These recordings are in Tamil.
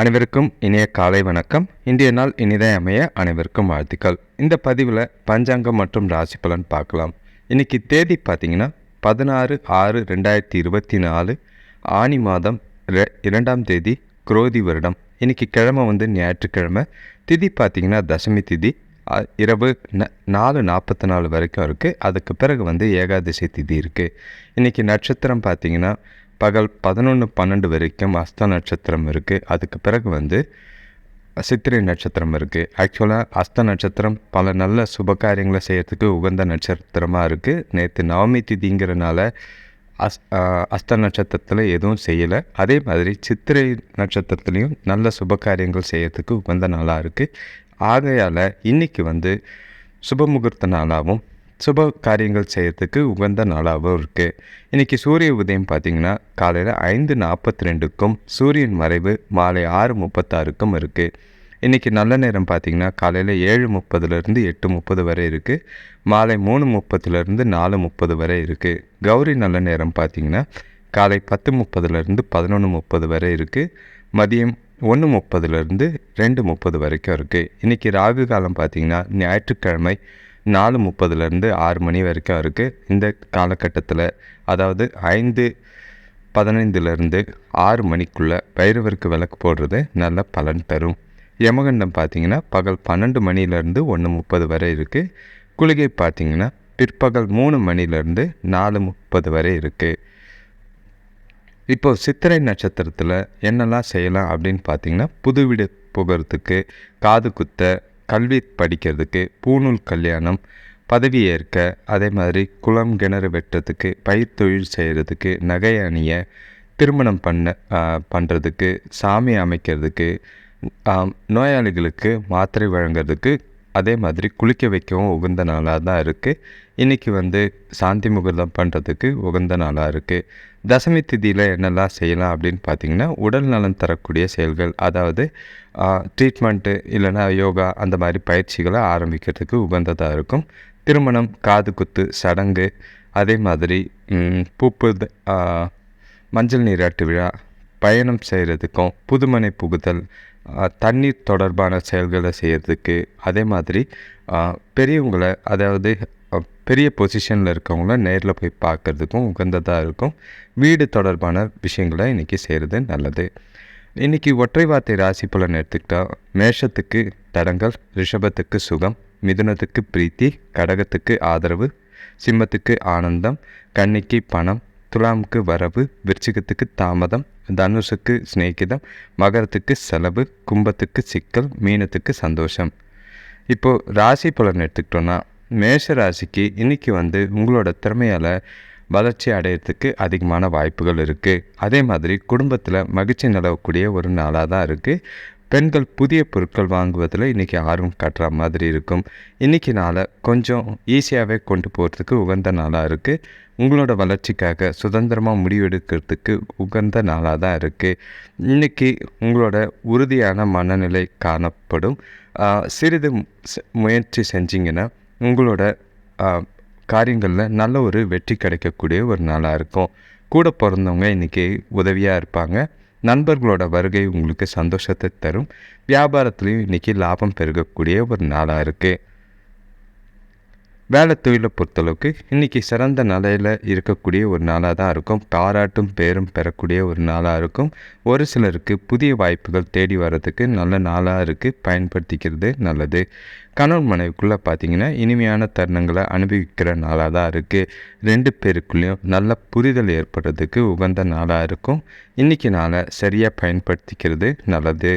அனைவருக்கும் இனிய காலை வணக்கம். இன்றைய நாள் இனிதை அமைய அனைவருக்கும் வாழ்த்துக்கள். இந்த பதிவில் பஞ்சாங்கம் மற்றும் ராசி பலன் பார்க்கலாம். இன்றைக்கி தேதி பார்த்தீங்கன்னா பதினாறு ஆறு ரெண்டாயிரத்தி இருபத்தி நாலு ஆனி மாதம் ரெ இரண்டாம் தேதி குரோதி வருடம். இன்றைக்கி கிழமை வந்து ஞாயிற்றுக்கிழமை. திதி பார்த்திங்கன்னா தசமி திதி. இரவு ந நாலு நாற்பத்தி நாலு வரைக்கும் இருக்குது அதுக்கு பிறகு வந்து ஏகாதசி திதி இருக்குது இன்றைக்கி நட்சத்திரம் பார்த்திங்கன்னா பகல் பதினொன்று பன்னெண்டு வரைக்கும் அஸ்த நட்சத்திரம் இருக்குது அதுக்கு பிறகு வந்து சித்திரை நட்சத்திரம் இருக்குது ஆக்சுவலாக அஸ்த நட்சத்திரம் பல நல்ல சுப காரியங்களை செய்யறதுக்கு உகந்த நட்சத்திரமாக இருக்குது நேற்று நவமி திதிங்கிறனால அஸ் அஸ்த நட்சத்திரத்தில் எதுவும் செய்யலை. அதே மாதிரி சித்திரை நட்சத்திரத்துலேயும் நல்ல சுப காரியங்கள் செய்யறதுக்கு உகந்த நாளாக இருக்குது ஆகையால் இன்றைக்கி வந்து சுப முகூர்த்த நாளாகவும் சுப காரியங்கள் செய்யறதுக்கு உகந்த நாளாகவும் இருக்குது இன்றைக்கி சூரிய உதயம் பார்த்திங்கன்னா காலையில் ஐந்து நாற்பத்தி ரெண்டுக்கும் சூரியன் மறைவு மாலை ஆறு முப்பத்தாறுக்கும் இருக்குது இன்றைக்கி நல்ல நேரம் பார்த்திங்கன்னா காலையில் ஏழு முப்பதுலேருந்து எட்டு முப்பது வரை இருக்குது மாலை மூணு முப்பதுலேருந்து நாலு முப்பது வரை இருக்குது கௌரி நல்ல நேரம் பார்த்திங்கன்னா காலை பத்து முப்பதுலேருந்து பதினொன்று முப்பது வரை இருக்குது மதியம் ஒன்று முப்பதுலேருந்து ரெண்டு முப்பது வரைக்கும் இருக்குது இன்றைக்கி ராகு காலம் பார்த்திங்கன்னா ஞாயிற்றுக்கிழமை நாலு முப்பதுலேருந்து ஆறு மணி வரைக்கும் இருக்குது இந்த காலகட்டத்தில் அதாவது ஐந்து பதினைந்துலேருந்து ஆறு மணிக்குள்ளே பைரவருக்கு விளக்கு போடுறது நல்ல பலன் தரும். யமகண்டம் பார்த்திங்கன்னா பகல் பன்னெண்டு மணிலேருந்து ஒன்று முப்பது வரை இருக்குது குளிகை பார்த்திங்கன்னா பிற்பகல் மூணு மணிலேருந்து நாலு முப்பது வரை இருக்குது இப்போ சித்திரை நட்சத்திரத்தில் என்னெல்லாம் செய்யலாம் அப்படின்னு பார்த்தீங்கன்னா புது வீடு புகிறதுக்கு காது குத்த கல்வி படிக்கிறதுக்கு பூணூல் கல்யாணம் பதவி ஏற்க அதே மாதிரி குளம் கிணறு வெட்டுறதுக்கு பயிர் தொழில் செய்கிறதுக்கு நகை அணிய திருமணம் பண்ண பண்ணுறதுக்கு சாமி அமைக்கிறதுக்கு நோயாளிகளுக்கு மாத்திரை வழங்குறதுக்கு அதே மாதிரி குளிக்க வைக்கவும் உகந்த நாளாக தான் இருக்குது இன்றைக்கி வந்து சாந்தி முகூர்த்தம் பண்ணுறதுக்கு உகந்த நாளாக இருக்குது தசமி திதியில் என்னெல்லாம் செய்யலாம் அப்படின்னு பார்த்தீங்கன்னா உடல் நலன் தரக்கூடிய செயல்கள் அதாவது ட்ரீட்மெண்ட்டு இல்லைன்னா யோகா அந்த மாதிரி பயிற்சிகளை ஆரம்பிக்கிறதுக்கு உகந்ததாக இருக்கும். திருமணம் காது குத்து சடங்கு அதே மாதிரி பூப்பு மஞ்சள் நீராட்டு விழா பயணம் செய்கிறதுக்கும் புதுமனை புகுதல் தண்ணீர் தொடர்பான செயல்களை செய்கிறதுக்கு அதே மாதிரி பெரியவங்களை அதாவது பெரிய பொசிஷனில் இருக்கவங்கள நேரில் போய் பார்க்கறதுக்கும் உகந்ததாக இருக்கும். வீடு தொடர்பான விஷயங்களை இன்றைக்கி செய்கிறது நல்லது. இன்றைக்கி ஒற்றை வார்த்தை ராசி பலன் எடுத்துக்கிட்டால் மேஷத்துக்கு தடங்கள் ரிஷபத்துக்கு சுகம் மிதுனத்துக்கு பிரீத்தி கடகத்துக்கு ஆதரவு சிம்மத்துக்கு ஆனந்தம் கன்னிக்கு பணம் துலாமுக்கு வரவு விருச்சிகத்துக்கு தாமதம் தனுஷுக்கு சிநேகிதம் மகரத்துக்கு செலவு கும்பத்துக்கு சிக்கல் மீனத்துக்கு சந்தோஷம். இப்போது ராசி பலன் எடுத்துக்கிட்டோன்னா மேஷ ராசிக்கு இன்றைக்கி வந்து உங்களோட திறமையால் வளர்ச்சி அடையிறதுக்கு அதிகமான வாய்ப்புகள் இருக்குது அதே மாதிரி குடும்பத்தில் மகிழ்ச்சி நிலவக்கூடிய ஒரு நாளாக தான் இருக்குது பெண்கள் புதிய பொருட்கள் வாங்குவதில் இன்றைக்கி ஆர்வம் காட்டுற மாதிரி இருக்கும். இன்றைக்கி நாளை கொஞ்சம் ஈஸியாகவே கொண்டு போகிறதுக்கு உகந்த நாளாக இருக்குது உங்களோட வளர்ச்சிக்காக சுதந்திரமாக முடிவெடுக்கிறதுக்கு உகந்த நாளாக தான் இருக்குது இன்றைக்கி உங்களோட உறுதியான மனநிலை காணப்படும். சிறிது ச- முயற்சி செஞ்சிங்கன்னா உங்களோட காரியங்களில் நல்ல ஒரு வெற்றி கிடைக்கக்கூடிய ஒரு நாளாக இருக்கும். கூட பிறந்தவங்க இன்றைக்கி உதவியாக இருப்பாங்க. நண்பர்களோட வருகை உங்களுக்கு சந்தோஷத்தை தரும். வியாபாரத்துலேயும் இன்றைக்கி லாபம் பெருகக்கூடிய ஒரு நாளாக இருக்குது வேலை தொழிலை பொறுத்தளவுக்கு இன்றைக்கி சிறந்த நிலையில் இருக்கக்கூடிய ஒரு நாளாக தான் இருக்கும். பாராட்டும் பேரும் பெறக்கூடிய ஒரு நாளாக இருக்கும். ஒரு சிலருக்கு புதிய வாய்ப்புகள் தேடி வர்றதுக்கு நல்ல நாளாக இருக்குது பயன்படுத்திக்கிறது நல்லது. கணவன் மனைவிக்குள்ளே பார்த்தீங்கன்னா இனிமையான தருணங்களை அனுபவிக்கிற நாளாக தான் இருக்குது ரெண்டு பேருக்குள்ளேயும் நல்ல புரிதல் ஏற்படுறதுக்கு உகந்த நாளாக இருக்கும். இன்றைக்கி நாளை சரியாக பயன்படுத்திக்கிறது நல்லது.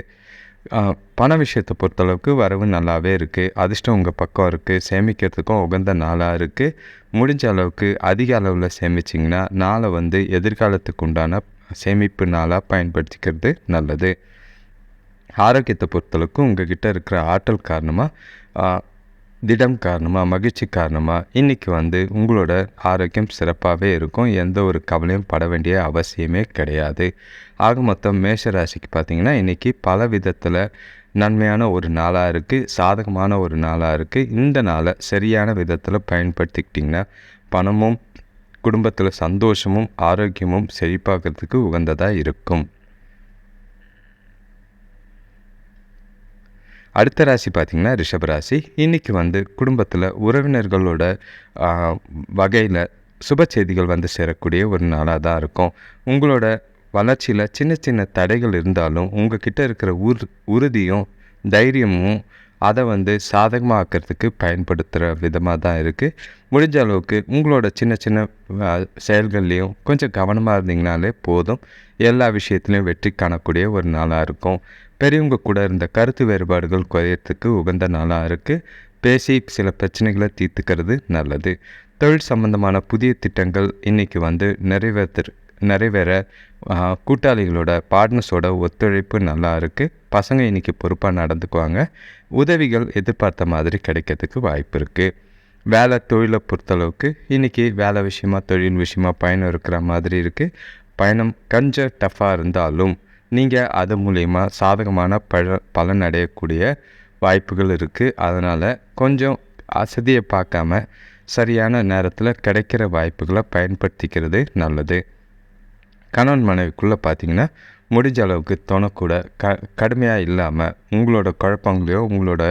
பண விஷயத்தை பொறுத்தளவுக்கு வரவு நல்லாவே இருக்குது அதிர்ஷ்டம் உங்கள் பக்கம் இருக்குது சேமிக்கிறதுக்கும் உகந்த நாளாக இருக்குது முடிஞ்ச அளவுக்கு அதிக அளவில் சேமிச்சிங்கன்னா நாளை வந்து எதிர்காலத்துக்கு உண்டான சேமிப்பு நாளாக பயன்படுத்திக்கிறது நல்லது. ஆரோக்கியத்தை பொறுத்தளவுக்கு கிட்டே இருக்கிற ஆற்றல் காரணமாக திடம் காரணமாக மகிழ்ச்சி காரணமாக இன்றைக்கி வந்து உங்களோட ஆரோக்கியம் சிறப்பாகவே இருக்கும். எந்த ஒரு கவலையும் பட வேண்டிய அவசியமே கிடையாது. ஆக மொத்தம் மேஷ ராசிக்கு பார்த்தீங்கன்னா இன்றைக்கி பல விதத்தில் நன்மையான ஒரு நாளாக இருக்குது சாதகமான ஒரு நாளாக இருக்குது இந்த நாளை சரியான விதத்தில் பயன்படுத்திக்கிட்டிங்கன்னா பணமும் குடும்பத்தில் சந்தோஷமும் ஆரோக்கியமும் செழிப்பாகிறதுக்கு உகந்ததாக இருக்கும். அடுத்த ராசி பார்த்திங்கன்னா ரிஷபராசி இன்றைக்கி வந்து குடும்பத்தில் உறவினர்களோட வகையில் சுப செய்திகள் வந்து சேரக்கூடிய ஒரு நாளாக தான் இருக்கும். உங்களோட வளர்ச்சியில் சின்ன சின்ன தடைகள் இருந்தாலும் உங்ககிட்ட இருக்கிற உர் உறுதியும் தைரியமும் அதை வந்து சாதகமாக்கிறதுக்கு பயன்படுத்துகிற விதமாக தான் இருக்குது முடிஞ்ச அளவுக்கு உங்களோட சின்ன சின்ன செயல்கள்லேயும் கொஞ்சம் கவனமாக இருந்தீங்கனாலே போதும். எல்லா விஷயத்துலையும் வெற்றி காணக்கூடிய ஒரு நாளாக இருக்கும். பெரியவங்க கூட இருந்த கருத்து வேறுபாடுகள் குறையிறதுக்கு உகந்த நாளாக இருக்குது பேசி சில பிரச்சனைகளை தீர்த்துக்கிறது நல்லது. தொழில் சம்பந்தமான புதிய திட்டங்கள் இன்றைக்கி வந்து நிறைவேற்று நிறைவேற கூட்டாளிகளோட பார்ட்னர்ஸோட ஒத்துழைப்பு நல்லா இருக்குது பசங்க இன்றைக்கி பொறுப்பாக நடந்துக்குவாங்க. உதவிகள் எதிர்பார்த்த மாதிரி கிடைக்கிறதுக்கு வாய்ப்பு இருக்குது வேலை தொழிலை பொறுத்தளவுக்கு இன்றைக்கி வேலை விஷயமா தொழில் விஷயமா பயணம் இருக்கிற மாதிரி இருக்குது பயணம் கொஞ்சம் டஃப்பாக இருந்தாலும் நீங்கள் அது மூலயமா சாதகமான பழ பலன் அடையக்கூடிய வாய்ப்புகள் இருக்குது அதனால் கொஞ்சம் அசதியை பார்க்காம சரியான நேரத்தில் கிடைக்கிற வாய்ப்புகளை பயன்படுத்திக்கிறது நல்லது. கணவன் மனைவிக்குள்ளே பார்த்தீங்கன்னா முடிஞ்ச அளவுக்கு தோணக்கூட க கடுமையாக இல்லாமல் உங்களோட குழப்பங்களையோ உங்களோட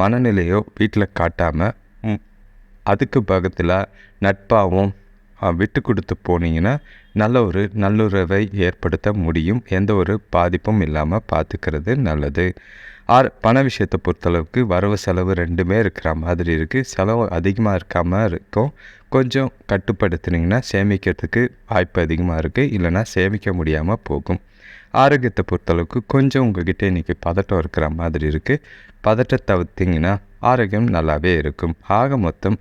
மனநிலையோ வீட்டில் காட்டாமல் அதுக்கு பக்கத்தில் நட்பாகவும் விட்டு கொடுத்து போனீங்கன்னா நல்ல ஒரு நல்லுறவை ஏற்படுத்த முடியும். எந்த ஒரு பாதிப்பும் இல்லாமல் பார்த்துக்கிறது நல்லது. ஆர் பண விஷயத்தை பொறுத்தளவுக்கு வரவு செலவு ரெண்டுமே இருக்கிற மாதிரி இருக்குது செலவு அதிகமாக இருக்காமல் இருக்கும். கொஞ்சம் கட்டுப்படுத்துனீங்கன்னா சேமிக்கிறதுக்கு வாய்ப்பு அதிகமாக இருக்குது இல்லைனா சேமிக்க முடியாமல் போகும். ஆரோக்கியத்தை பொறுத்தளவுக்கு கொஞ்சம் உங்ககிட்ட இன்றைக்கி பதட்டம் இருக்கிற மாதிரி இருக்குது பதட்டத்தை தவிர்த்திங்கன்னா ஆரோக்கியம் நல்லாவே இருக்கும். ஆக மொத்தம்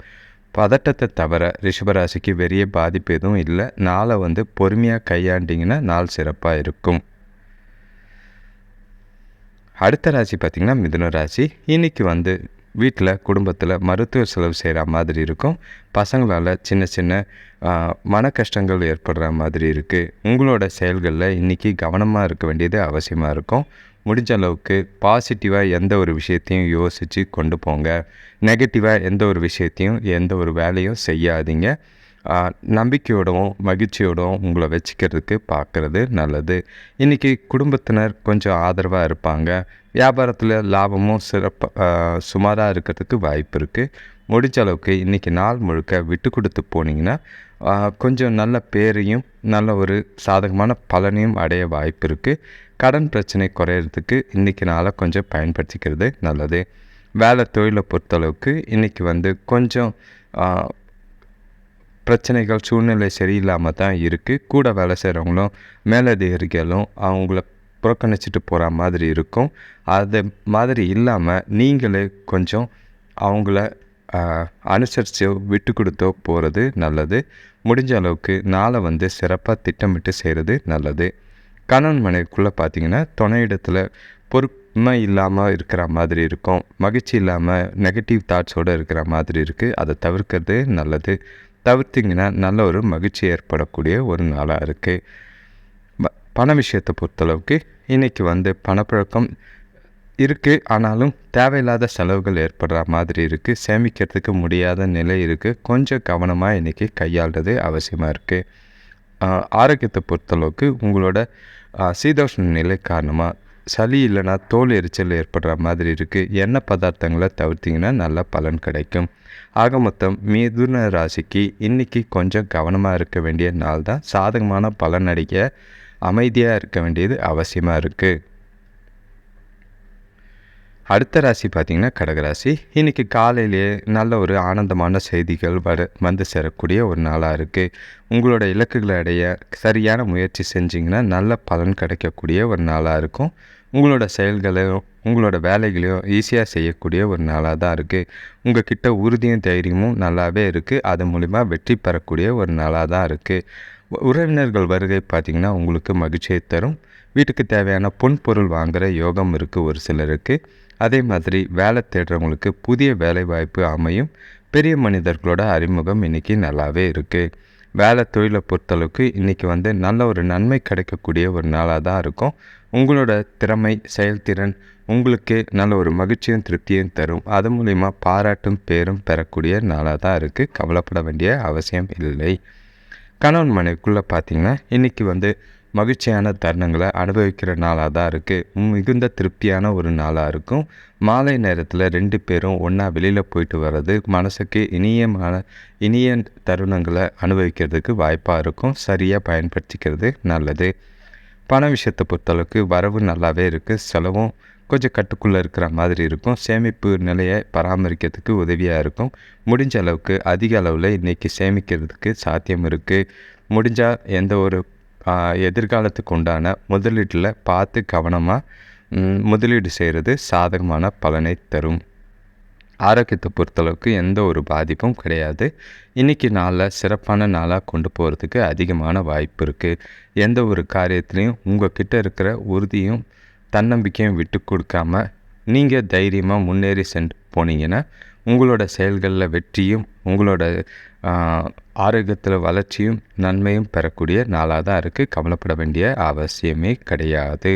பதட்டத்தை தவிர ரிஷபராசிக்கு பெரிய பாதிப்பு எதுவும் இல்லை. நாளை வந்து பொறுமையாக கையாண்டிங்கன்னா நாள் சிறப்பாக இருக்கும். அடுத்த ராசி பார்த்திங்கன்னா மிதுன ராசி. இன்றைக்கி வந்து வீட்டில் குடும்பத்தில் மருத்துவ செலவு செய்கிற மாதிரி இருக்கும். பசங்களால் சின்ன சின்ன மன கஷ்டங்கள் ஏற்படுற மாதிரி இருக்குது உங்களோட செயல்களில் இன்றைக்கி கவனமாக இருக்க வேண்டியது அவசியமாக இருக்கும். முடிஞ்ச அளவுக்கு பாசிட்டிவாக எந்த ஒரு விஷயத்தையும் யோசித்து கொண்டு போங்க. நெகட்டிவாக எந்த ஒரு விஷயத்தையும் எந்த ஒரு வேலையும் செய்யாதீங்க. நம்பிக்கையோடவும் மகிழ்ச்சியோடவும் உங்களை வச்சுக்கிறதுக்கு பார்க்குறது நல்லது. இன்றைக்கி குடும்பத்தினர் கொஞ்சம் ஆதரவாக இருப்பாங்க. வியாபாரத்தில் லாபமும் சிறப்பாக சுமாராக இருக்கிறதுக்கு வாய்ப்பு இருக்குது முடிஞ்ச அளவுக்கு இன்றைக்கி நாள் முழுக்க விட்டு கொடுத்து போனீங்கன்னா கொஞ்சம் நல்ல பேரையும் நல்ல ஒரு சாதகமான பலனையும் அடைய வாய்ப்பு இருக்குது கடன் பிரச்சனை குறையிறதுக்கு இன்றைக்கி நாளை கொஞ்சம் பயன்படுத்திக்கிறது நல்லது. வேலை தொழிலை பொறுத்தளவுக்கு இன்றைக்கி வந்து கொஞ்சம் பிரச்சனைகள் சூழ்நிலை சரியில்லாமல் தான் இருக்குது கூட வேலை செய்கிறவங்களும் மேலதிகாரிகளும் அவங்கள புறக்கணிச்சிட்டு போகிற மாதிரி இருக்கும். அது மாதிரி இல்லாமல் நீங்களே கொஞ்சம் அவங்கள அனுசரித்தோ விட்டு கொடுத்தோ போகிறது நல்லது. முடிஞ்ச அளவுக்கு நாளை வந்து சிறப்பாக திட்டமிட்டு செய்கிறது நல்லது. கணவன் மனைவிக்குள்ளே பார்த்தீங்கன்னா துணையிடத்தில் பொறுமை இல்லாமல் இருக்கிற மாதிரி இருக்கும். மகிழ்ச்சி இல்லாமல் நெகட்டிவ் தாட்ஸோடு இருக்கிற மாதிரி இருக்குது அதை தவிர்க்கிறது நல்லது. தவிர்த்திங்கன்னா நல்ல ஒரு மகிழ்ச்சி ஏற்படக்கூடிய ஒரு நாளாக இருக்குது பண விஷயத்தை பொறுத்தளவுக்கு இன்றைக்கி வந்து பணப்பழக்கம் இருக்குது ஆனாலும் தேவையில்லாத செலவுகள் ஏற்படுற மாதிரி இருக்குது சேமிக்கிறதுக்கு முடியாத நிலை இருக்குது கொஞ்சம் கவனமாக இன்றைக்கி கையாளுறது அவசியமாக இருக்குது ஆரோக்கியத்தை பொறுத்தளவுக்கு உங்களோட சீதோஷ்ண நிலை காரணமாக சளி இல்லைனா தோல் எரிச்சல் ஏற்படுற மாதிரி இருக்குது எண்ணெய் பதார்த்தங்களை தவிர்த்திங்கன்னா நல்ல பலன் கிடைக்கும். ஆக மொத்தம் மிதுன ராசிக்கு இன்றைக்கி கொஞ்சம் கவனமாக இருக்க வேண்டிய நாள் தான். சாதகமான பலன் அடிக்க அமைதியாக இருக்க வேண்டியது அவசியமாக இருக்குது அடுத்த ராசி பார்த்திங்கன்னா கடகராசி இன்றைக்கி காலையிலேயே நல்ல ஒரு ஆனந்தமான செய்திகள் வர வந்து சேரக்கூடிய ஒரு நாளாக இருக்குது உங்களோட இலக்குகளை அடைய சரியான முயற்சி செஞ்சிங்கன்னா நல்ல பலன் கிடைக்கக்கூடிய ஒரு நாளாக இருக்கும். உங்களோட செயல்களையும் உங்களோட வேலைகளையும் ஈஸியாக செய்யக்கூடிய ஒரு நாளாக தான் இருக்குது உங்கள் கிட்ட உறுதியும் தைரியமும் நல்லாவே இருக்குது அது மூலிமா வெற்றி பெறக்கூடிய ஒரு நாளாக தான் இருக்குது உறவினர்கள் வருகை பார்த்திங்கன்னா உங்களுக்கு மகிழ்ச்சியை தரும். வீட்டுக்கு தேவையான பொன் பொருள் வாங்குகிற யோகம் இருக்குது ஒரு சிலருக்கு. அதே மாதிரி வேலை தேடுறவங்களுக்கு புதிய வேலை வாய்ப்பு அமையும். பெரிய மனிதர்களோட அறிமுகம் இன்றைக்கி நல்லாவே இருக்குது வேலை தொழிலை பொறுத்தளவுக்கு இன்றைக்கி வந்து நல்ல ஒரு நன்மை கிடைக்கக்கூடிய ஒரு நாளாக தான் இருக்கும். உங்களோட திறமை செயல்திறன் உங்களுக்கு நல்ல ஒரு மகிழ்ச்சியும் திருப்தியும் தரும். அது மூலிமா பாராட்டும் பேரும் பெறக்கூடிய நாளாக தான் இருக்குது கவலைப்பட வேண்டிய அவசியம் இல்லை. கணவன் மனைவிக்குள்ளே பார்த்தீங்கன்னா இன்றைக்கி வந்து மகிழ்ச்சியான தருணங்களை அனுபவிக்கிற நாளாக தான் இருக்குது மிகுந்த திருப்தியான ஒரு நாளாக இருக்கும். மாலை நேரத்தில் ரெண்டு பேரும் ஒன்றா வெளியில் போயிட்டு வர்றது மனசுக்கு இனியமான இனிய தருணங்களை அனுபவிக்கிறதுக்கு வாய்ப்பாக இருக்கும். சரியாக பயன்படுத்திக்கிறது நல்லது. பண விஷயத்தை பொறுத்தளவுக்கு வரவு நல்லாவே இருக்குது செலவும் கொஞ்சம் கட்டுக்குள்ளே இருக்கிற மாதிரி இருக்கும். சேமிப்பு நிலையை பராமரிக்கிறதுக்கு உதவியாக இருக்கும். முடிஞ்ச அளவுக்கு அதிக அளவில் இன்றைக்கி சேமிக்கிறதுக்கு சாத்தியம் இருக்குது முடிஞ்சால் எந்த ஒரு எதிர்காலத்துக்கு உண்டான முதலீட்டில் பார்த்து கவனமாக முதலீடு செய்கிறது சாதகமான பலனை தரும். ஆரோக்கியத்தை பொறுத்தளவுக்கு எந்த ஒரு பாதிப்பும் கிடையாது. இன்றைக்கி நாளில் சிறப்பான நாளாக கொண்டு போகிறதுக்கு அதிகமான வாய்ப்பு இருக்குது எந்த ஒரு காரியத்துலேயும் உங்கள் கிட்டே இருக்கிற உறுதியும் தன்னம்பிக்கையும் விட்டு கொடுக்காம நீங்கள் தைரியமாக முன்னேறி சென்று போனீங்கன்னா உங்களோட செயல்களில் வெற்றியும் உங்களோட ஆரோக்கியத்தில் வளர்ச்சியும் நன்மையும் பெறக்கூடிய நாளாக தான் இருக்குது கவலைப்பட வேண்டிய அவசியமே கிடையாது.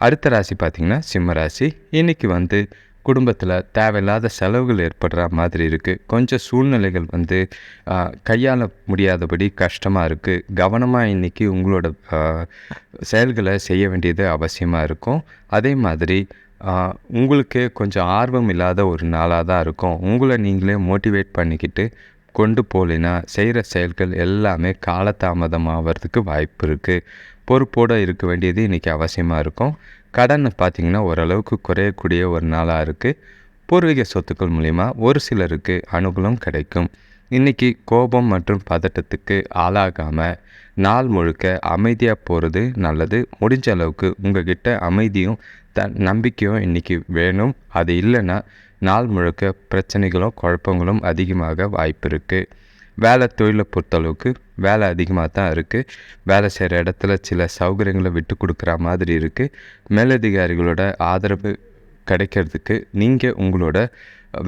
அடுத்த ராசி பார்த்திங்கன்னா சிம்ம ராசி. இன்றைக்கி வந்து குடும்பத்தில் தேவையில்லாத செலவுகள் ஏற்படுற மாதிரி இருக்குது கொஞ்சம் சூழ்நிலைகள் வந்து கையாள முடியாதபடி கஷ்டமாக இருக்குது கவனமாக இன்றைக்கி உங்களோட செயல்களை செய்ய வேண்டியது அவசியமாக இருக்கும். அதே மாதிரி உங்களுக்கு கொஞ்சம் ஆர்வம் இல்லாத ஒரு நாளாக தான் இருக்கும். உங்களை நீங்களே மோட்டிவேட் பண்ணிக்கிட்டு கொண்டு போகலைன்னா செய்கிற செயல்கள் எல்லாமே காலதாமதமாகிறதுக்கு வாய்ப்பு இருக்குது பொறுப்போடு இருக்க வேண்டியது இன்றைக்கி அவசியமாக இருக்கும். கடன் பார்த்திங்கன்னா ஓரளவுக்கு குறையக்கூடிய ஒரு நாளாக இருக்குது பூர்வீக சொத்துக்கள் மூலிமா ஒரு சிலருக்கு அனுகூலம் கிடைக்கும். இன்றைக்கி கோபம் மற்றும் பதட்டத்துக்கு ஆளாகாமல் நாள் முழுக்க அமைதியாக போகிறது நல்லது. முடிஞ்ச அளவுக்கு உங்கள் கிட்ட அமைதியும் த நம்பிக்கையும் இன்றைக்கி வேணும். அது இல்லைன்னா நாள் முழுக்க பிரச்சனைகளும் குழப்பங்களும் அதிகமாக வாய்ப்பு இருக்குது வேலை தொழிலை பொறுத்தளவுக்கு வேலை அதிகமாக தான் இருக்குது வேலை செய்கிற இடத்துல சில சௌகரியங்களை விட்டு கொடுக்குற மாதிரி இருக்குது மேலதிகாரிகளோட ஆதரவு கிடைக்கிறதுக்கு நீங்கள் உங்களோட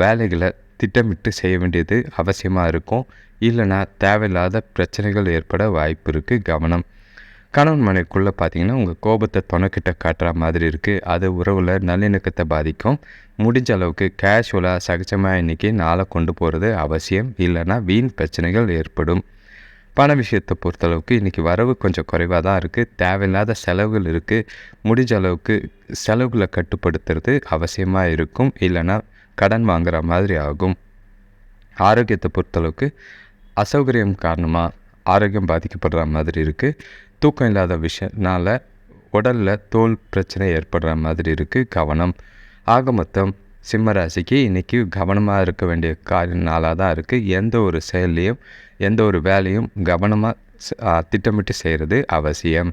வேலைகளை திட்டமிட்டு செய்ய வேண்டியது அவசியமாக இருக்கும். இல்லைனா தேவையில்லாத பிரச்சனைகள் ஏற்பட வாய்ப்பு இருக்குது கவனம். கணவன் மனைக்குள்ளே பார்த்தீங்கன்னா உங்கள் கோபத்தை துணைக்கிட்ட காட்டுற மாதிரி இருக்குது அது உறவில் நல்லிணக்கத்தை பாதிக்கும். முடிஞ்ச அளவுக்கு கேஷுவலாக சகஜமாக இன்றைக்கி நாளை கொண்டு போகிறது அவசியம். இல்லைன்னா வீண் பிரச்சனைகள் ஏற்படும். பண விஷயத்தை பொறுத்தளவுக்கு இன்றைக்கி வரவு கொஞ்சம் குறைவாக தான் இருக்குது தேவையில்லாத செலவுகள் இருக்குது முடிஞ்ச அளவுக்கு செலவுகளை கட்டுப்படுத்துறது அவசியமாக இருக்கும். இல்லைன்னா கடன் வாங்குகிற மாதிரி ஆகும். ஆரோக்கியத்தை பொறுத்தளவுக்கு அசௌகரியம் காரணமாக ஆரோக்கியம் பாதிக்கப்படுற மாதிரி இருக்குது தூக்கம் இல்லாத விஷயனால உடலில் தோல் பிரச்சனை ஏற்படுற மாதிரி இருக்குது கவனம். ஆக மொத்தம் சிம்ம ராசிக்கு இன்றைக்கி கவனமாக இருக்க வேண்டிய காரிய நாளாக தான் இருக்குது எந்த ஒரு செயல்லையும் எந்த ஒரு வேலையும் கவனமாக திட்டமிட்டு செய்கிறது அவசியம்.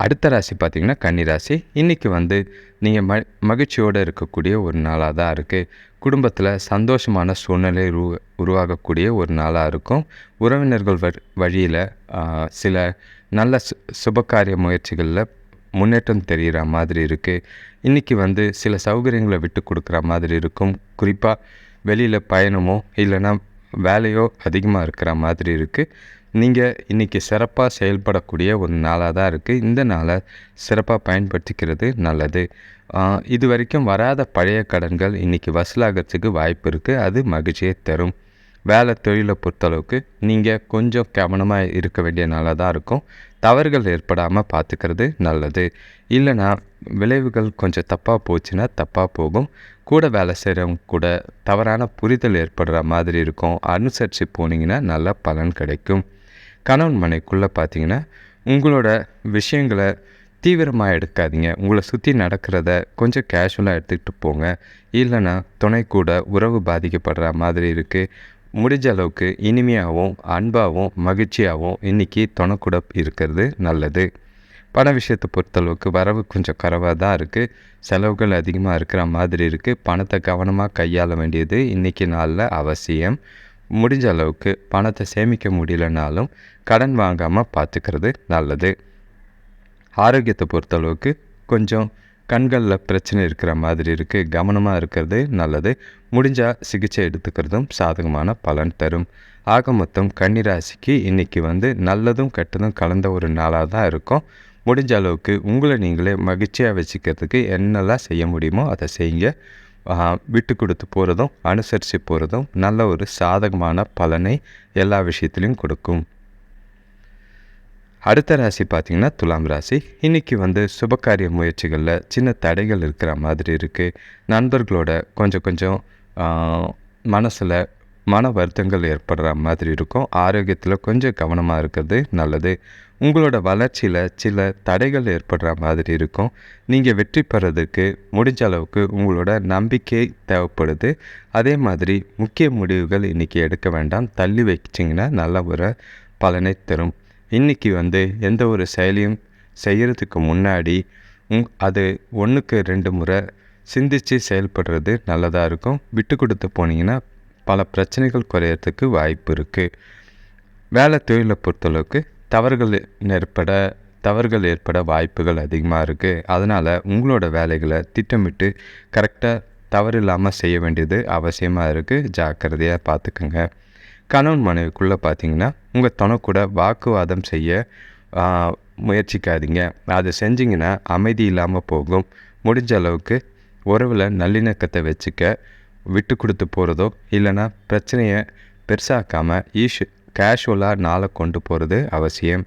அடுத்த ராசி பார்த்திங்கன்னா கன்னிராசி. இன்றைக்கி வந்து நீங்கள் ம மகிழ்ச்சியோடு இருக்கக்கூடிய ஒரு நாளாக தான் இருக்குது குடும்பத்தில் சந்தோஷமான சூழ்நிலை உரு உருவாகக்கூடிய ஒரு நாளாக இருக்கும். உறவினர்கள் வ வழியில் சில நல்ல சு சுபகாரிய முயற்சிகளில் முன்னேற்றம் தெரிகிற மாதிரி இருக்குது இன்றைக்கி வந்து சில சௌகரியங்களை விட்டு கொடுக்குற மாதிரி இருக்கும். குறிப்பாக வெளியில் பயணமோ இல்லைன்னா வேலையோ அதிகமாக இருக்கிற மாதிரி இருக்குது நீங்கள் இன்றைக்கி சிறப்பாக செயல்படக்கூடிய ஒரு நாளாக தான் இருக்குது இந்த நாளை சிறப்பாக பயன்படுத்திக்கிறது நல்லது. இது வரைக்கும் வராத பழைய கடன்கள் இன்றைக்கி வசூலாகிறதுக்கு வாய்ப்பு இருக்குது அது மகிழ்ச்சியை தரும். வேலை தொழிலை பொறுத்தளவுக்கு நீங்கள் கொஞ்சம் கவனமாக இருக்க வேண்டிய நாளாக தான் இருக்கும். தவறுகள் ஏற்படாமல் பார்த்துக்கிறது நல்லது. இல்லைனா விளைவுகள் கொஞ்சம் தப்பாக போச்சுன்னா தப்பாக போகும். கூட வேலை செய்கிறவங்க கூட தவறான புரிதல் ஏற்படுற மாதிரி இருக்கும். அனுசரித்து போனீங்கன்னா நல்ல பலன் கிடைக்கும். கணவன் மனைக்குள்ளே பார்த்தீங்கன்னா உங்களோட விஷயங்களை தீவிரமாக எடுக்காதீங்க. உங்களை சுற்றி நடக்கிறத கொஞ்சம் கேஷுவலாக எடுத்துக்கிட்டு போங்க. இல்லைன்னா துணை கூட உறவு பாதிக்கப்படுற மாதிரி இருக்குது முடிஞ்ச அளவுக்கு இனிமையாகவும் அன்பாகவும் மகிழ்ச்சியாகவும் இன்றைக்கி துணை கூட இருக்கிறது நல்லது. பண விஷயத்தை பொறுத்தளவுக்கு வரவு கொஞ்சம் குறைவாக தான் இருக்குது செலவுகள் அதிகமாக இருக்கிற மாதிரி இருக்குது பணத்தை கவனமாக கையாள வேண்டியது இன்றைக்கி நாளில் அவசியம். முடிஞ்ச அளவுக்கு பணத்தை சேமிக்க முடியலனாலும் கடன் வாங்காமல் பார்த்துக்கிறது நல்லது. ஆரோக்கியத்தை பொறுத்தளவுக்கு கொஞ்சம் கண்களில் பிரச்சனை இருக்கிற மாதிரி இருக்குது கவனமாக இருக்கிறது நல்லது. முடிஞ்சால் சிகிச்சை எடுத்துக்கிறதும் சாதகமான பலன் தரும். ஆக மொத்தம் கன்னிராசிக்கு இன்றைக்கி வந்து நல்லதும் கெட்டதும் கலந்த ஒரு நாளாக தான் இருக்கும். முடிஞ்ச அளவுக்கு உங்களை நீங்களே மகிழ்ச்சியாக வச்சுக்கிறதுக்கு என்னெல்லாம் செய்ய முடியுமோ அதை செய்யுங்க. விட்டு கொடுத்து போகிறதும் அனுசரித்து போகிறதும் நல்ல ஒரு சாதகமான பலனை எல்லா விஷயத்துலையும் கொடுக்கும். அடுத்த ராசி பார்த்திங்கன்னா துலாம் ராசி. இன்றைக்கி வந்து சுபகாரிய முயற்சிகளில் சின்ன தடைகள் இருக்கிற மாதிரி இருக்குது நண்பர்களோட கொஞ்சம் கொஞ்சம் மனசில் மன வருத்தங்கள் ஏற்படுற மாதிரி இருக்கும். ஆரோக்கியத்தில் கொஞ்சம் கவனமாக இருக்கிறது நல்லது. உங்களோட வளர்ச்சியில் சில தடைகள் ஏற்படுற மாதிரி இருக்கும். நீங்கள் வெற்றி பெறதுக்கு முடிஞ்ச அளவுக்கு உங்களோட நம்பிக்கை தேவைப்படுது. அதே மாதிரி முக்கிய முடிவுகள் இன்றைக்கி எடுக்க வேண்டாம். தள்ளி வச்சிங்கன்னா நல்ல ஒரு பலனை தரும். இன்றைக்கி வந்து எந்த ஒரு செயலையும் செய்கிறதுக்கு முன்னாடி உங் அது ஒன்றுக்கு ரெண்டு முறை சிந்தித்து செயல்படுறது நல்லதாக இருக்கும். விட்டு கொடுத்து போனீங்கன்னா பல பிரச்சனைகள் குறையறதுக்கு வாய்ப்பு இருக்குது வேலை தொழிலை பொறுத்தளவுக்கு தவறுகள் ஏற்பட தவறுகள் ஏற்பட வாய்ப்புகள் அதிகமாக இருக்குது அதனால் உங்களோட வேலைகளை திட்டமிட்டு கரெக்டாக தவறு இல்லாமல் செய்ய வேண்டியது அவசியமாக இருக்குது ஜாக்கிரதையாக பார்த்துக்குங்க கணவன் மனைவிக்குள்ளே பார்த்தீங்கன்னா உங்கள் துணை கூட வாக்குவாதம் செய்ய முயற்சிக்காதீங்க. அதை செஞ்சிங்கன்னா அமைதி இல்லாமல் போகும். முடிஞ்ச அளவுக்கு உறவில் நல்லிணக்கத்தை வச்சுக்க விட்டு கொடுத்து போகிறதோ இல்லைன்னா பிரச்சனையை பெருசாக்காமல் ஈஷு கேஷுவலாக நாளை கொண்டு போகிறது அவசியம்.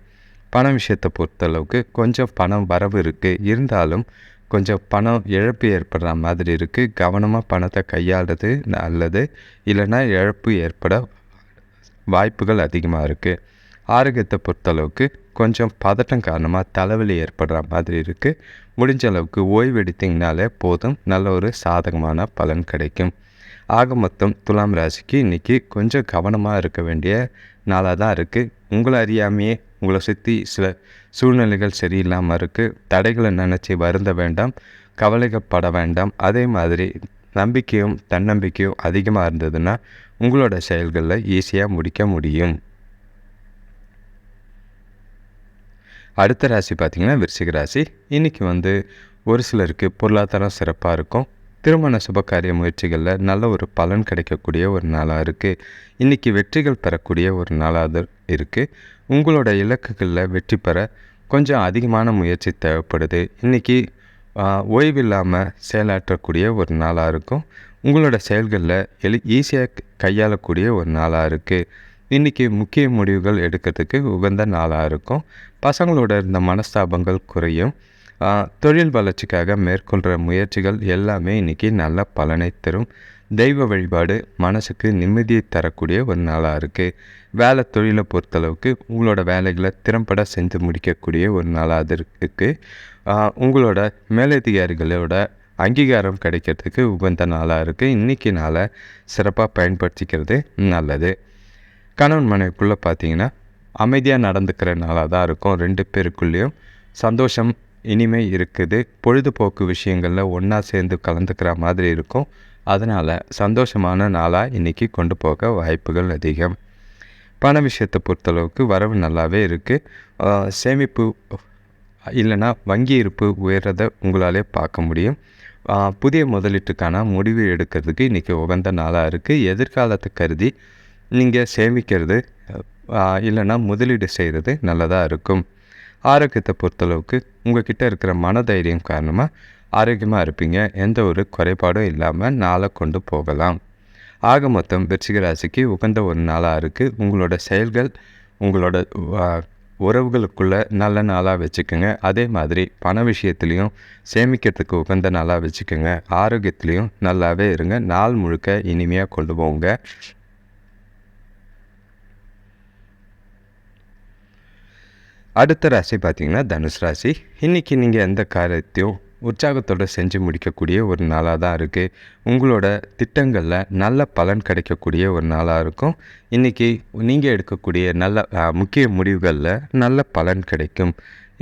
பணம் விஷயத்தை பொறுத்தளவுக்கு கொஞ்சம் பணம் வரவு இருக்குது இருந்தாலும் கொஞ்சம் பணம் இழப்பு ஏற்படுற மாதிரி இருக்குது கவனமாக பணத்தை கையாளுறது நல்லது. இல்லைன்னா இழப்பு ஏற்பட வாய்ப்புகள் அதிகமாக இருக்குது ஆரோக்கியத்தை பொறுத்தளவுக்கு கொஞ்சம் பதட்டம் காரணமாக தலைவலி ஏற்படுற மாதிரி இருக்குது முடிஞ்ச அளவுக்கு ஓய்வு எடுத்திங்கனாலே போதும். நல்ல ஒரு சாதகமான பலன் கிடைக்கும். ஆக மொத்தம் துலாம் ராசிக்கு இன்றைக்கி கொஞ்சம் கவனமாக இருக்க வேண்டிய நாளாக தான் இருக்குது உங்களை அறியாமையே உங்களை சுற்றி சில சூழ்நிலைகள் சரியில்லாமல் இருக்குது தடைகளை நினச்சி வருந்த வேண்டாம் கவலைகள் வேண்டாம். அதே மாதிரி நம்பிக்கையும் தன்னம்பிக்கையும் அதிகமாக இருந்ததுன்னா உங்களோட செயல்களில் ஈஸியாக முடிக்க முடியும். அடுத்த ராசி பார்த்திங்கன்னா விருச்சிக ராசி. இன்றைக்கி வந்து ஒரு சிலருக்கு பொருளாதாரம் சிறப்பாக இருக்கும். திருமண சுபகாரிய முயற்சிகளில் நல்ல ஒரு பலன் கிடைக்கக்கூடிய ஒரு நாளாக இருக்குது இன்றைக்கி வெற்றிகள் பெறக்கூடிய ஒரு நாளாக இருக்குது உங்களோட இலக்குகளில் வெற்றி பெற கொஞ்சம் அதிகமான முயற்சி தேவைப்படுது. இன்றைக்கி ஓய்வு இல்லாமல் செயலாற்றக்கூடிய ஒரு நாளாக இருக்கும். உங்களோட செயல்களில் எளி ஈஸியாக கையாளக்கூடிய ஒரு நாளாக இருக்குது இன்றைக்கி முக்கிய முடிவுகள் எடுக்கிறதுக்கு உகந்த நாளாக இருக்கும். பசங்களோட இருந்த மனஸ்தாபங்கள் குறையும். தொழில் வளர்ச்சிக்காக மேற்கொள்கிற முயற்சிகள் எல்லாமே இன்றைக்கி நல்ல பலனை தரும். தெய்வ வழிபாடு மனசுக்கு நிம்மதியை தரக்கூடிய ஒரு நாளாக இருக்குது வேலை தொழிலை பொறுத்தளவுக்கு உங்களோட வேலைகளை திறம்பட செஞ்சு முடிக்கக்கூடிய ஒரு நாளாக அது இருக்குது உங்களோட மேலதிகாரிகளோட அங்கீகாரம் கிடைக்கிறதுக்கு உகந்த நாளாக இருக்குது இன்றைக்கி நாளை சிறப்பாக பயன்படுத்திக்கிறது நல்லது. கணவன் மனைவிக்குள்ளே பார்த்தீங்கன்னா அமைதியாக நடந்துக்கிற நாளாக தான் இருக்கும். ரெண்டு பேருக்குள்ளேயும் சந்தோஷம் இனிமை இருக்குது. பொழுதுபோக்கு விஷயங்களில் ஒன்றா சேர்ந்து கலந்துக்கிற மாதிரி இருக்கும். அதனால் சந்தோஷமான நாளாக இன்றைக்கி கொண்டு போக வாய்ப்புகள் அதிகம். பண விஷயத்தை பொறுத்தளவுக்கு வரவு நல்லாவே இருக்குது சேமிப்பு இல்லைன்னா வங்கி இருப்பு உயர்றதை உங்களாலே பார்க்க முடியும். புதிய முதலீட்டுக்கான முடிவு எடுக்கிறதுக்கு இன்றைக்கி உகந்த நாளாக இருக்குது எதிர்காலத்தை கருதி நீங்கள் சேமிக்கிறது இல்லைன்னா முதலீடு செய்கிறது நல்லதாக இருக்கும். ஆரோக்கியத்தை பொறுத்தளவுக்கு உங்கள் இருக்கிற இருக்கிற மனதைரியம் காரணமாக ஆரோக்கியமாக இருப்பீங்க. எந்த ஒரு குறைபாடும் இல்லாமல் நாளை கொண்டு போகலாம். ஆக மொத்தம் விருச்சிக ராசிக்கு உகந்த ஒரு நாளாக இருக்குது உங்களோட செயல்கள் உங்களோட உறவுகளுக்குள்ளே நல்ல நாளாக வச்சுக்கோங்க. அதே மாதிரி பண விஷயத்துலேயும் சேமிக்கிறதுக்கு உகந்த நாளாக வச்சுக்கோங்க. ஆரோக்கியத்துலேயும் நல்லாவே இருங்க. நாள் முழுக்க இனிமையாக கொண்டு போங்க. அடுத்த ராசி பார்த்திங்கன்னா தனுஷ் ராசி. இன்றைக்கி நீங்கள் எந்த காரியத்தையும் உற்சாகத்தோடு செஞ்சு முடிக்கக்கூடிய ஒரு நாளாக தான் இருக்குது உங்களோட திட்டங்களில் நல்ல பலன் கிடைக்கக்கூடிய ஒரு நாளாக இருக்கும். இன்றைக்கி நீங்கள் எடுக்கக்கூடிய நல்ல முக்கிய முடிவுகளில் நல்ல பலன் கிடைக்கும்.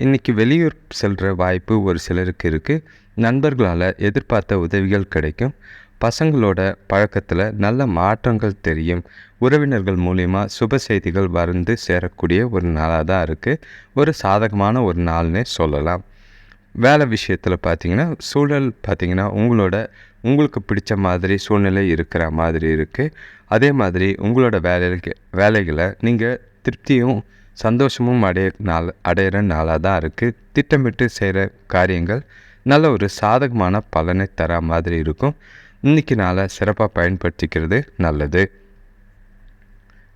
இன்றைக்கி வெளியூர் செல்கிற வாய்ப்பு ஒரு சிலருக்கு இருக்குது நண்பர்களால் எதிர்பார்த்த உதவிகள் கிடைக்கும். பசங்களோட பழக்கத்தில் நல்ல மாற்றங்கள் தெரியும். உறவினர்கள் மூலிமா சுப செய்திகள் வந்து சேரக்கூடிய ஒரு நாளாக தான் இருக்குது ஒரு சாதகமான ஒரு நாள்னே சொல்லலாம். வேலை விஷயத்தில் பார்த்திங்கன்னா சூழல் பார்த்திங்கன்னா உங்களோட உங்களுக்கு பிடிச்ச மாதிரி சூழ்நிலை இருக்கிற மாதிரி இருக்குது அதே மாதிரி உங்களோட வேலைக்கு வேலைகளை நீங்கள் திருப்தியும் சந்தோஷமும் அடைய நாள் அடையிற நாளாக தான் இருக்குது திட்டமிட்டு செய்கிற காரியங்கள் நல்ல ஒரு சாதகமான பலனை தர மாதிரி இருக்கும். இன்றைக்கி நாளை சிறப்பாக பயன்படுத்திக்கிறது நல்லது.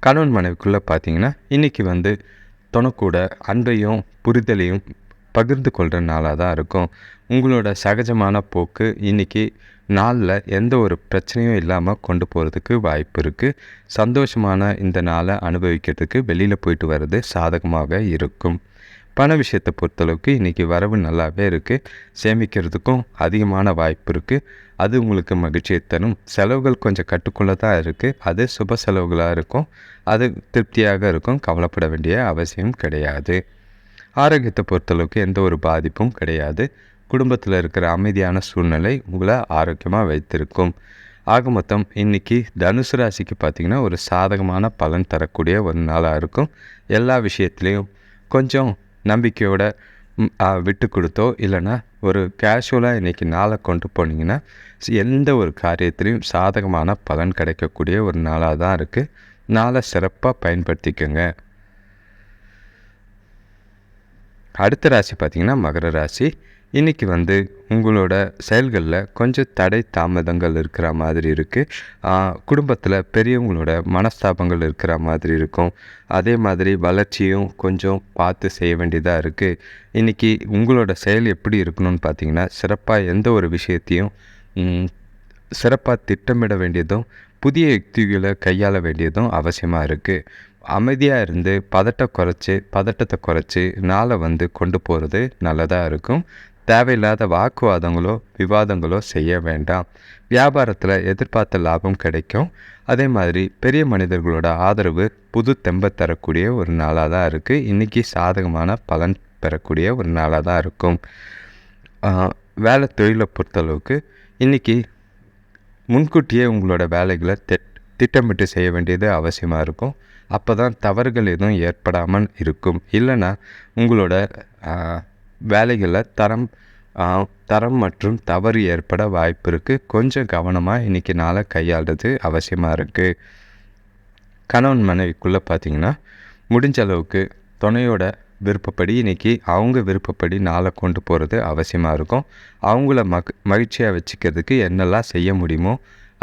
கணவன் மனைவிக்குள்ளே பார்த்தீங்கன்னா இன்றைக்கி வந்து துணக்கூட அன்பையும் புரிதலையும் பகிர்ந்து கொள்கிற நாளாக தான் இருக்கும். உங்களோட சகஜமான போக்கு இன்றைக்கி நாளில் எந்த ஒரு பிரச்சனையும் இல்லாமல் கொண்டு போகிறதுக்கு வாய்ப்பு இருக்குது சந்தோஷமான இந்த நாளை அனுபவிக்கிறதுக்கு வெளியில் போயிட்டு வர்றது சாதகமாக இருக்கும். பண விஷயத்தை பொறுத்தளவுக்கு இன்றைக்கி வரவு நல்லாவே இருக்குது சேமிக்கிறதுக்கும் அதிகமான வாய்ப்பு இருக்குது அது உங்களுக்கு மகிழ்ச்சியை தரும். செலவுகள் கொஞ்சம் கட்டுக்குள்ளே தான் இருக்குது அது சுப செலவுகளாக இருக்கும். அது திருப்தியாக இருக்கும். கவலைப்பட வேண்டிய அவசியம் கிடையாது. ஆரோக்கியத்தை பொறுத்தளவுக்கு எந்த ஒரு பாதிப்பும் கிடையாது. குடும்பத்தில் இருக்கிற அமைதியான சூழ்நிலை உங்களை ஆரோக்கியமாக வைத்திருக்கும். ஆக மொத்தம் இன்றைக்கி தனுசு ராசிக்கு பார்த்திங்கன்னா ஒரு சாதகமான பலன் தரக்கூடிய ஒரு நாளாக இருக்கும். எல்லா விஷயத்துலேயும் கொஞ்சம் நம்பிக்கையோட விட்டு கொடுத்தோ இல்லைன்னா ஒரு கேஷுவலாக இன்றைக்கி நாளை கொண்டு போனீங்கன்னா எந்த ஒரு காரியத்திலையும் சாதகமான பலன் கிடைக்கக்கூடிய ஒரு நாளாக தான் இருக்குது நாளை சிறப்பாக பயன்படுத்திக்கோங்க. அடுத்த ராசி பார்த்திங்கன்னா மகர ராசி. இன்றைக்கி வந்து உங்களோட செயல்களில் கொஞ்சம் தடை தாமதங்கள் இருக்கிற மாதிரி இருக்குது குடும்பத்தில் பெரியவங்களோட மனஸ்தாபங்கள் இருக்கிற மாதிரி இருக்கும். அதே மாதிரி வளர்ச்சியும் கொஞ்சம் பார்த்து செய்ய வேண்டியதாக இருக்குது இன்றைக்கி உங்களோட செயல் எப்படி இருக்கணும்னு பார்த்தீங்கன்னா சிறப்பாக எந்த ஒரு விஷயத்தையும் சிறப்பாக திட்டமிட வேண்டியதும் புதிய யுக்திகளை கையாள வேண்டியதும் அவசியமாக இருக்குது அமைதியாக இருந்து பதட்டம் குறைச்சி பதட்டத்தை குறைச்சி நாளை வந்து கொண்டு போகிறது நல்லதாக இருக்கும். தேவையில்லாத வாக்குவாதங்களோ விவாதங்களோ செய்ய வேண்டாம். வியாபாரத்தில் எதிர்பார்த்த லாபம் கிடைக்கும். அதே மாதிரி பெரிய மனிதர்களோட ஆதரவு புது தெம்பை தரக்கூடிய ஒரு நாளாக தான் இருக்குது இன்றைக்கி சாதகமான பலன் பெறக்கூடிய ஒரு நாளாக தான் இருக்கும். வேலை தொழிலை பொறுத்தளவுக்கு இன்றைக்கி முன்கூட்டியே உங்களோட வேலைகளை தி திட்டமிட்டு செய்ய வேண்டியது அவசியமாக இருக்கும். அப்போ தான் தவறுகள் எதுவும் ஏற்படாமல் இருக்கும். இல்லைன்னா உங்களோட வேலைகளை தரம் தரம் மற்றும் தவறு ஏற்பட வாய்ப்பு இருக்குது கொஞ்சம் கவனமாக இன்றைக்கி நாளை கையாளுறது அவசியமாக இருக்குது கணவன் மனைவிக்குள்ளே பார்த்தீங்கன்னா முடிஞ்ச அளவுக்கு துணையோட விருப்பப்படி இன்றைக்கி அவங்க விருப்பப்படி நாளை கொண்டு போகிறது அவசியமாக இருக்கும். அவங்கள மக மகிழ்ச்சியாக வச்சுக்கிறதுக்கு என்னெல்லாம் செய்ய முடியுமோ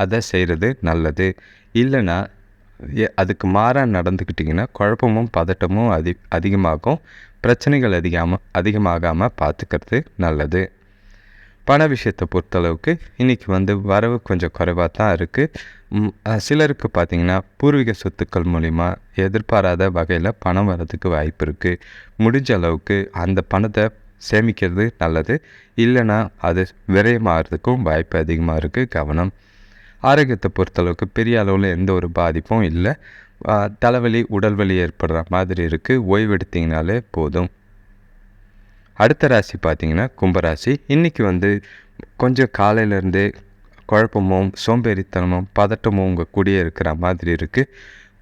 அதை செய்கிறது நல்லது. இல்லைன்னா அதுக்கு மாறாக நடந்துக்கிட்டிங்கன்னா குழப்பமும் பதட்டமும் அதி அதிகமாகும். பிரச்சனைகள் அதிகமாக அதிகமாகாமல் பார்த்துக்கிறது நல்லது. பண விஷயத்தை பொறுத்தளவுக்கு இன்றைக்கி வந்து வரவு கொஞ்சம் குறைவாக தான் இருக்குது சிலருக்கு பார்த்திங்கன்னா பூர்வீக சொத்துக்கள் மூலிமா எதிர்பாராத வகையில் பணம் வர்றதுக்கு வாய்ப்பு இருக்குது முடிஞ்ச அளவுக்கு அந்த பணத்தை சேமிக்கிறது நல்லது. இல்லைன்னா அது விரயமாகிறதுக்கும் வாய்ப்பு அதிகமாக இருக்குது கவனம். ஆரோக்கியத்தை பொறுத்தளவுக்கு பெரிய அளவில் எந்த ஒரு பாதிப்பும் இல்லை. தலைவலி உடல் வலி ஏற்படுற மாதிரி இருக்குது ஓய்வெடுத்திங்கனாலே போதும். அடுத்த ராசி பார்த்தீங்கன்னா கும்பராசி. இன்றைக்கி வந்து கொஞ்சம் காலையிலேருந்தே குழப்பமும் சோம்பேறித்தனமும் பதட்டமும் உங்கள் கூடயே இருக்கிற மாதிரி இருக்குது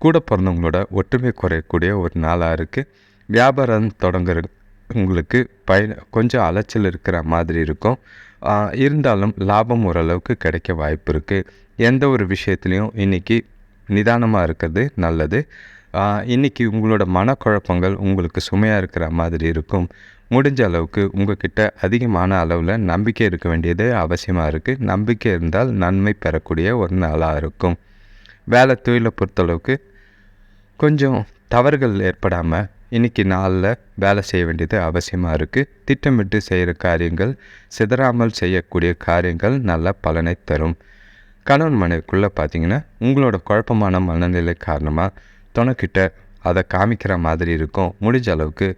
கூட பிறந்தவங்களோட ஒற்றுமை குறையக்கூடிய ஒரு நாளாக இருக்குது வியாபாரம் தொடங்குற உங்களுக்கு பயன் கொஞ்சம் அலைச்சல் இருக்கிற மாதிரி இருக்கும். இருந்தாலும் லாபம் ஓரளவுக்கு கிடைக்க வாய்ப்பு இருக்குது எந்த ஒரு விஷயத்துலையும் இன்றைக்கி நிதானமாக இருக்கிறது நல்லது. இன்றைக்கி உங்களோட மனக்குழப்பங்கள் உங்களுக்கு சுமையாக இருக்கிற மாதிரி இருக்கும். முடிஞ்ச அளவுக்கு உங்ககிட்ட அதிகமான அளவில் நம்பிக்கை இருக்க வேண்டியது அவசியமாக இருக்குது நம்பிக்கை இருந்தால் நன்மை பெறக்கூடிய ஒரு நாளாக இருக்கும். வேலை தொழிலை பொறுத்தளவுக்கு கொஞ்சம் தவறுகள் ஏற்படாமல் இன்னைக்கு நாளில் வேலை செய்ய வேண்டியது அவசியமாக இருக்குது திட்டமிட்டு செய்கிற காரியங்கள் சிதறாமல் செய்யக்கூடிய காரியங்கள் நல்ல பலனை தரும். கணவன் மனைவிக்குள்ளே பார்த்தீங்கன்னா உங்களோட குழப்பமான மனநிலை காரணமாக துணைக்கிட்ட அதை காமிக்கிற மாதிரி இருக்கும். முடிஞ்ச அளவுக்கு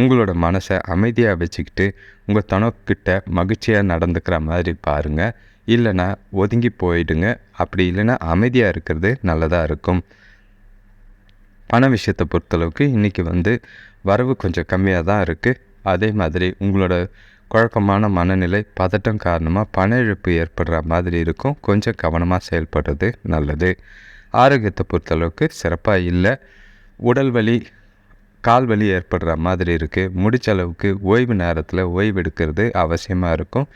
உங்களோட மனசை அமைதியாக வச்சுக்கிட்டு உங்கள் துணைக்கிட்ட மகிழ்ச்சியாக நடந்துக்கிற மாதிரி பாருங்கள் இல்லைன்னா ஒதுங்கி போயிடுங்க. அப்படி இல்லைன்னா அமைதியாக இருக்கிறது நல்லதாக இருக்கும். பண விஷயத்தை பொறுத்தளவுக்கு இன்றைக்கி வந்து வரவு கொஞ்சம் கம்மியாக தான் இருக்குது அதே மாதிரி உங்களோட குழப்பமான மனநிலை பதட்டம் காரணமாக பண இழப்பு ஏற்படுற மாதிரி இருக்கும். கொஞ்சம் கவனமாக செயல்படுறது நல்லது. ஆரோக்கியத்தை பொறுத்தளவுக்கு சிறப்பாக இல்லை. உடல் வலி கால் வலி ஏற்படுற மாதிரி இருக்குது முடிச்ச அளவுக்கு ஓய்வு நேரத்தில் ஓய்வு எடுக்கிறது அவசியமாக இருக்கும்.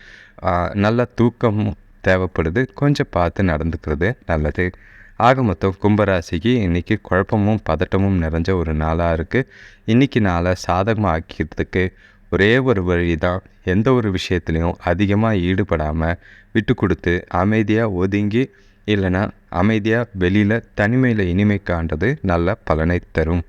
நல்ல தூக்கம் தேவைப்படுது. கொஞ்சம் பார்த்து நடந்துக்கிறது நல்லது. ஆக மொத்தம் கும்பராசிக்கு இன்றைக்கி குழப்பமும் பதட்டமும் நிறைஞ்ச ஒரு நாளாக இருக்குது இன்றைக்கி நாளை சாதகமாக ஆக்கிறதுக்கு ஒரே ஒரு வழி தான் எந்த ஒரு விஷயத்துலையும் அதிகமாக ஈடுபடாமல் விட்டு கொடுத்து அமைதியாக ஒதுங்கி இல்லைன்னா அமைதியாக வெளியில் தனிமையில் இனிமை காண்றது நல்ல பலனை தரும்.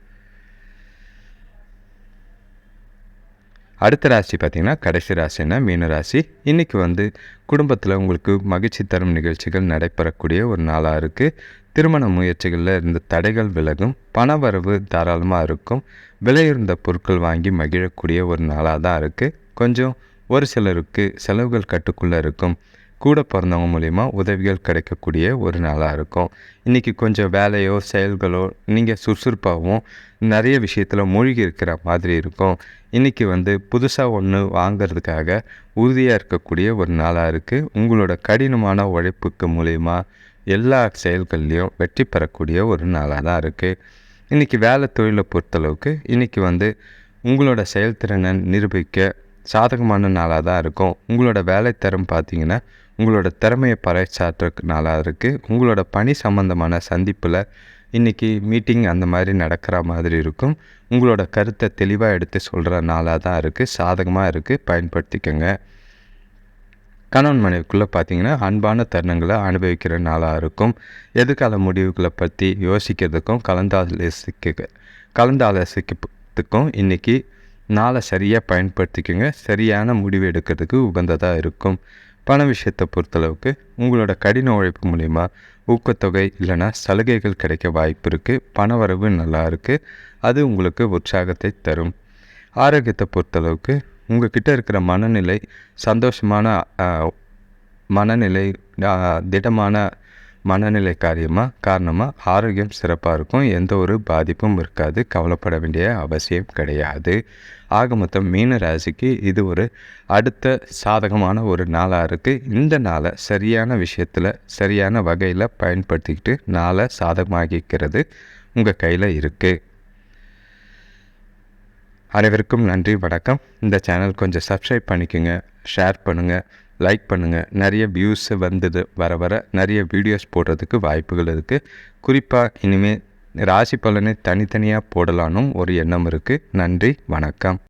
அடுத்த ராசி பார்த்திங்கன்னா கடைசி ராசின்னா மீன ராசி. இன்றைக்கி வந்து குடும்பத்தில் உங்களுக்கு மகிழ்ச்சி தரும் நிகழ்ச்சிகள் நடைபெறக்கூடிய ஒரு நாளாக இருக்குது திருமண முயற்சிகளில் இருந்த தடைகள் விலகும் பணவரவு தாராளமாக இருக்கும். விலையுறந்த பொருட்கள் வாங்கி மகிழக்கூடிய ஒரு நாளாக தான் இருக்குது கொஞ்சம் ஒரு சிலருக்கு செலவுகள் கட்டுக்குள்ளே இருக்கும். கூட பிறந்தவங்க மூலிமா உதவிகள் கிடைக்கக்கூடிய ஒரு நாளாக இருக்கும். இன்றைக்கி கொஞ்சம் வேலையோ செயல்களோ நீங்கள் சுறுசுறுப்பாகவும் நிறைய விஷயத்தில் மூழ்கி இருக்கிற மாதிரி இருக்கும். இன்றைக்கி வந்து புதுசாக ஒன்று வாங்கிறதுக்காக உறுதியாக இருக்கக்கூடிய ஒரு நாளாக இருக்குது உங்களோட கடினமான உழைப்புக்கு மூலிமா எல்லா செயல்கள்லேயும் வெற்றி பெறக்கூடிய ஒரு நாளாக தான் இருக்குது இன்றைக்கி வேலை தொழிலை பொறுத்தளவுக்கு இன்றைக்கி வந்து உங்களோட செயல்திறனை நிரூபிக்க சாதகமான நாளாக தான் இருக்கும். உங்களோட வேலை திறம் பார்த்திங்கன்னா உங்களோட திறமையை பறைச்சாற்றுக்கு நாளாக இருக்குது உங்களோட பணி சம்மந்தமான சந்திப்பில் இன்றைக்கி மீட்டிங் அந்த மாதிரி நடக்கிற மாதிரி இருக்கும். உங்களோட கருத்தை தெளிவாக எடுத்து சொல்கிற நாளாக தான் இருக்குது சாதகமாக இருக்குது பயன்படுத்திக்கோங்க. கணவன் மனைவிக்குள்ளே பார்த்தீங்கன்னா அன்பான தருணங்களை அனுபவிக்கிற நாளாக இருக்கும். எதிர்கால முடிவுகளை பற்றி யோசிக்கிறதுக்கும் கலந்தாலோசிக்க கலந்தாலோசிக்கிறதுக்கும் இன்றைக்கி நாளை சரியாக பயன்படுத்திக்கோங்க. சரியான முடிவு எடுக்கிறதுக்கு உகந்ததாக இருக்கும். பண விஷயத்தை பொறுத்தளவுக்கு உங்களோட கடின உழைப்பு மூலிமா ஊக்கத்தொகை இல்லைனா சலுகைகள் கிடைக்க வாய்ப்பு இருக்குது பண வரவு நல்லா இருக்குது அது உங்களுக்கு உற்சாகத்தை தரும். ஆரோக்கியத்தை பொறுத்தளவுக்கு உங்கள்கிட்ட இருக்கிற மனநிலை சந்தோஷமான மனநிலை திடமான மனநிலை காரியமாக காரணமாக ஆரோக்கியம் சிறப்பாக இருக்கும். எந்த ஒரு பாதிப்பும் இருக்காது. கவலைப்பட வேண்டிய அவசியம் கிடையாது. ஆக மொத்தம் மீன ராசிக்கு இது ஒரு அடுத்த சாதகமான ஒரு நாளாக இருக்குது இந்த நாளை சரியான விஷயத்தில் சரியான வகையில் பயன்படுத்திக்கிட்டு நாளை சாதகமாகிக்கிறது உங்கள் கையில் இருக்குது அனைவருக்கும் நன்றி வணக்கம். இந்த சேனல் கொஞ்சம் சப்ஸ்கிரைப் பண்ணிக்கோங்க ஷேர் பண்ணுங்கள் லைக் பண்ணுங்கள் நிறைய வியூஸ் வந்தது வர வர நிறைய வீடியோஸ் போடுறதுக்கு வாய்ப்புகள் இருக்குது குறிப்பாக இனிமேல் ராசி பலனை தனித்தனியாக போடலானும் ஒரு எண்ணம் இருக்குது நன்றி வணக்கம்.